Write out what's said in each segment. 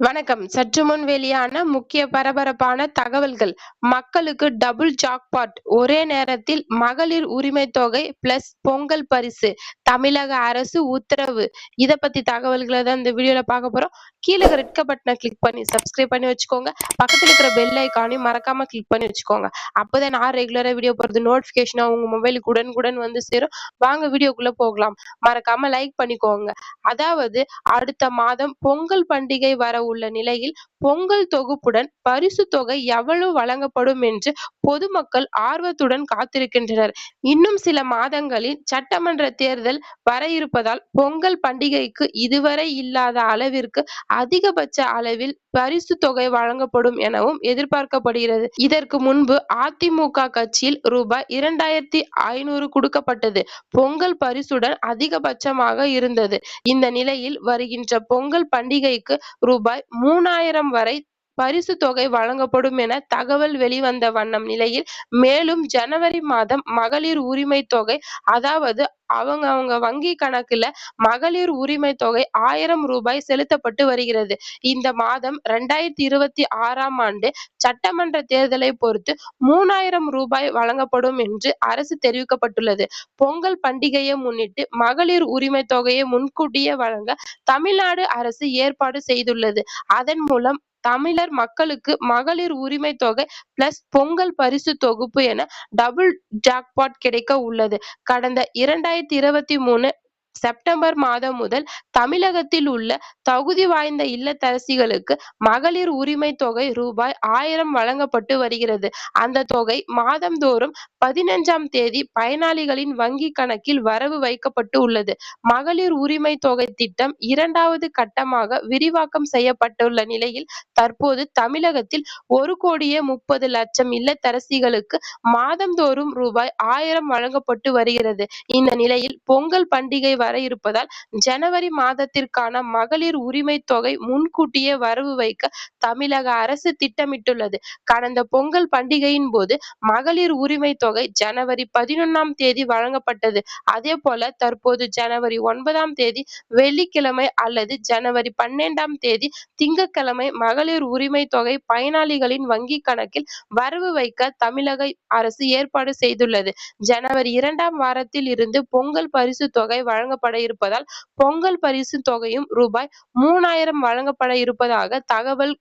வணக்கம். சற்று முன் வெளியான முக்கிய பரபரப்பான தகவல்கள். மக்களுக்கு டபுள் ஜாக்பாட் ஒரே நேரத்தில் மகளிர் உரிமை தொகை பிளஸ் பொங்கல் பரிசு. தமிழக அரசு உத்தரவு. இத பத்தி தகவல்களை தான் இந்த வீடியோல பார்க்க போறோம். கீழே ரெட் பட்டனை கிளிக் பண்ணி சப்ஸ்கிரைப் பண்ணி வச்சுக்கோங்க. பக்கத்துல இருக்கிற பெல் ஐக்கானையும் மறக்காம கிளிக் பண்ணி வச்சுக்கோங்க. அப்போதான் நான் ரெகுலரா வீடியோ போறது நோட்டிபிகேஷனா உங்க மொபைலுக்கு உடனுக்குடன் வந்து சேரும். வாங்க வீடியோக்குள்ள போகலாம். மறக்காம லைக் பண்ணிக்கோங்க. அதாவது அடுத்த மாதம் பொங்கல் பண்டிகை வர உள்ள நிலையில் பொங்கல் தொகுப்புடன் பரிசு தொகை எவ்வளவு வழங்கப்படும் என்று பொதுமக்கள் ஆர்வத்துடன் காத்திருக்கின்றனர். இன்னும் சில மாதங்களில் சட்டமன்ற தேர்தல் வர இருப்பதால் பொங்கல் பண்டிகைக்கு இதுவரை இல்லாத அளவிற்கு அதிகபட்ச அளவில் பரிசு தொகை வழங்கப்படும் எனவும் எதிர்பார்க்கப்படுகிறது. இதற்கு முன்பு அதிமுக கட்சியில் ரூபாய் இரண்டாயிரத்தி ஐநூறு கொடுக்கப்பட்டது. பொங்கல் பரிசுடன் அதிகபட்சமாக இருந்தது. இந்த நிலையில் வருகின்ற பொங்கல் பண்டிகைக்கு ரூபாய் மூணாயிரம் வரை பரிசு தொகை வழங்கப்படும் என தகவல் வெளிவந்த வண்ணம் நிலையில் மேலும் ஜனவரி மாதம் மகளிர் உரிமை தொகை அதாவது அவங்க அவங்க வங்கி கணக்குல மகளிர் உரிமை தொகை ஆயிரம் ரூபாய் செலுத்தப்பட்டு வருகிறது. இந்த மாதம் ரெண்டாயிரத்தி இருபத்தி ஆறாம் ஆண்டு சட்டமன்ற தேர்தலை பொறுத்து மூணாயிரம் ரூபாய் வழங்கப்படும் என்று அரசு தெரிவிக்கப்பட்டுள்ளது. பொங்கல் பண்டிகையை முன்னிட்டு மகளிர் உரிமை தொகையை முன்கூட்டியே வழங்க தமிழ்நாடு அரசு ஏற்பாடு செய்துள்ளது. அதன் மூலம் தமிழர் மக்களுக்கு மகளிர் உரிமை தொகை பிளஸ் பொங்கல் பரிசு தொகுப்பு என டபுள் ஜாக்பாட் கிடைக்க உள்ளது. கடந்த இரண்டாயிரத்தி இருபத்தி மூணு செப்டம்பர் மாதம் முதல் தமிழகத்தில் உள்ள தகுதி வாய்ந்த இல்லத்தரசிகளுக்கு மகளிர் உரிமை தொகை ரூபாய் ஆயிரம் வழங்கப்பட்டு வருகிறது. அந்த தொகை மாதந்தோறும் பதினஞ்சாம் தேதி பயனாளிகளின் வங்கி கணக்கில் வரவு வைக்கப்பட்டு உள்ளது. மகளிர் உரிமை தொகை திட்டம் இரண்டாவது கட்டமாக விரிவாக்கம் செய்யப்பட்டுள்ள நிலையில் தற்போது தமிழகத்தில் ஒரு கோடியே முப்பது லட்சம் இல்லத்தரசிகளுக்கு மாதந்தோறும் ரூபாய் ஆயிரம் வழங்கப்பட்டு வருகிறது. இந்த நிலையில் பொங்கல் பண்டிகை வர இருப்பதால் ஜனவரி மாதத்திற்கான மகளிர் உரிமை தொகை முன்கூட்டியே வரவு வைக்க தமிழக அரசு திட்டமிட்டுள்ளது. கடந்த பொங்கல் பண்டிகையின் போது மகளிர் உரிமை தொகை ஜனவரி பதினொன்னாம் தேதி வழங்கப்பட்டது. அதே போல தற்போது ஜனவரி ஒன்பதாம் தேதி வெள்ளிக்கிழமை அல்லது ஜனவரி பன்னெண்டாம் தேதி திங்கட்கிழமை மகளிர் உரிமை தொகை பயனாளிகளின் வங்கி கணக்கில் வரவு வைக்க தமிழக அரசு ஏற்பாடு செய்துள்ளது. ஜனவரி இரண்டாம் வாரத்தில் இருந்து பொங்கல் பரிசு தொகை வழங்க வழங்கப்பட இருப்பதால் பொங்கல் பரிசு தொகையும் ரூபாய் மூணாயிரம் வழங்கப்பட இருப்பதாக தகவல்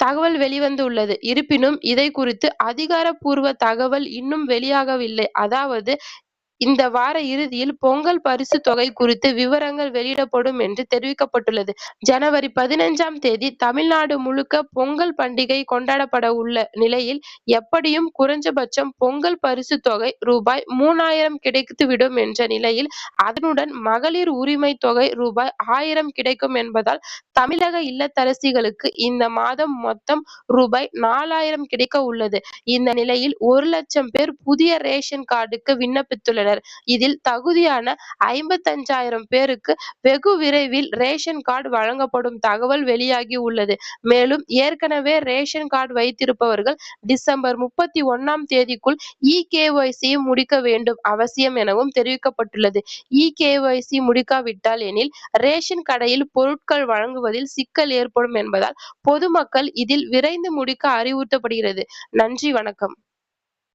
தகவல் வெளிவந்துள்ளது. இருப்பினும் இதை குறித்து அதிகாரப்பூர்வ தகவல் இன்னும் வெளியாகவில்லை. அதாவது இந்த வார இறுதியில் பொங்கல் பரிசு தொகை குறித்து விவரங்கள் வெளியிடப்படும் என்று தெரிவிக்கப்பட்டுள்ளது. ஜனவரி பதினைஞ்சாம் தேதி தமிழ்நாடு முழுக்க பொங்கல் பண்டிகை கொண்டாடப்பட உள்ள நிலையில் எப்படியும் குறைஞ்சபட்சம் பொங்கல் பரிசு தொகை ரூபாய் மூணாயிரம் கிடைத்துவிடும் என்ற நிலையில் அதனுடன் மகளிர் உரிமை தொகை ரூபாய் ஆயிரம் கிடைக்கும் என்பதால் தமிழக இல்லத்தரசிகளுக்கு இந்த மாதம் மொத்தம் ரூபாய் நாலாயிரம் கிடைக்க உள்ளது. இந்த நிலையில் ஒரு லட்சம் பேர் புதிய ரேஷன் கார்டுக்கு விண்ணப்பித்துள்ளனர். இதில் தகுதியான ஐம்பத்தஞ்சாயிரம் பேருக்கு வெகு விரைவில் ரேஷன் கார்டு வழங்கப்படும் தகவல் வெளியாகி உள்ளது. மேலும் ஏற்கனவே ரேஷன் கார்டு வைத்திருப்பவர்கள் டிசம்பர் முப்பத்தி ஒன்னாம் தேதிக்குள் இ கேஒய்சி முடிக்க வேண்டும் அவசியம் எனவும் தெரிவிக்கப்பட்டுள்ளது. இ கேஒய்சி முடிக்காவிட்டால் எனில் ரேஷன் கடையில் பொருட்கள் வழங்குவதில் சிக்கல் ஏற்படும் என்பதால் பொதுமக்கள் இதில் விரைந்து முடிக்க அறிவுறுத்தப்படுகிறது. நன்றி வணக்கம்.